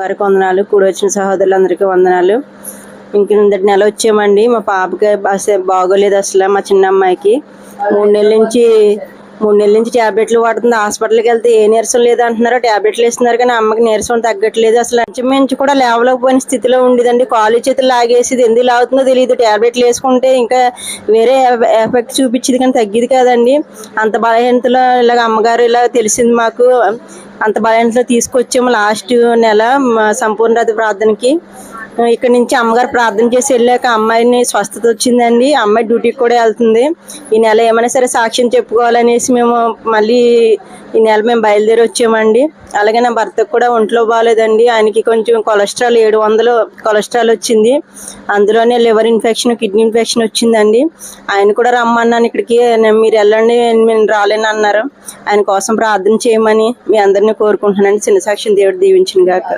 గారికి వందనాలు. కూడి వచ్చిన సహోదరులందరికీ వందనాలు. ఇంక నిన్నటి నెల వచ్చామండి. మా పాపకి బాగోలేదు అసలు మా చిన్న అమ్మాయికి. మూడు నెలల నుంచి మూడు నెలల నుంచి ట్యాబ్లెట్లు వాడుతుంది. హాస్పిటల్కి వెళ్తే ఏ నీరసం లేదు ట్యాబ్లెట్లు వేస్తున్నారు కానీ అమ్మకి నీరసం తగ్గట్లేదు. అసలు నుంచి కూడా లేవలేకపోయిన స్థితిలో ఉండేదండి. కాలు చేతులు లాగేసి ఎందుకు లాగుతుందో తెలియదు. ట్యాబ్లెట్లు వేసుకుంటే ఇంకా వేరే ఎఫెక్ట్ చూపించింది కానీ తగ్గేది కాదండి. అంత బలహీనతలో ఇలాగ అమ్మగారు ఇలా తెలిసింది మాకు. అంత బలహీనతలో తీసుకొచ్చాము లాస్ట్ నెల మా సంపూర్ణ రథ ప్రార్థనకి ఇక్కడ నుంచి అమ్మగారు ప్రార్థన చేసి వెళ్ళాక అమ్మాయిని స్వస్థత వచ్చిందండి. అమ్మాయి డ్యూటీకి కూడా వెళ్తుంది. ఈ నెల ఏమైనా సరే సాక్ష్యం చెప్పుకోవాలనేసి మేము మళ్ళీ ఈ నెల మేము బయలుదేరి వచ్చామండి. అలాగే నా భర్తకు కూడా ఒంట్లో బాగాలేదండి. ఆయనకి కొంచెం కొలెస్ట్రాల్ ఏడు వందలు కొలెస్ట్రాల్ వచ్చింది. అందులోనే లివర్ ఇన్ఫెక్షన్ కిడ్నీ ఇన్ఫెక్షన్ వచ్చిందండి. ఆయన కూడా రమ్మన్నాను ఇక్కడికి. మీరు వెళ్ళండి నేను రాలేను అన్నారు. ఆయన కోసం ప్రార్థన చేయమని మీ అందరినీ కోరుకుంటున్నానండి. చిన్న సాక్ష్యం దేవుడు దీవించిన గాక.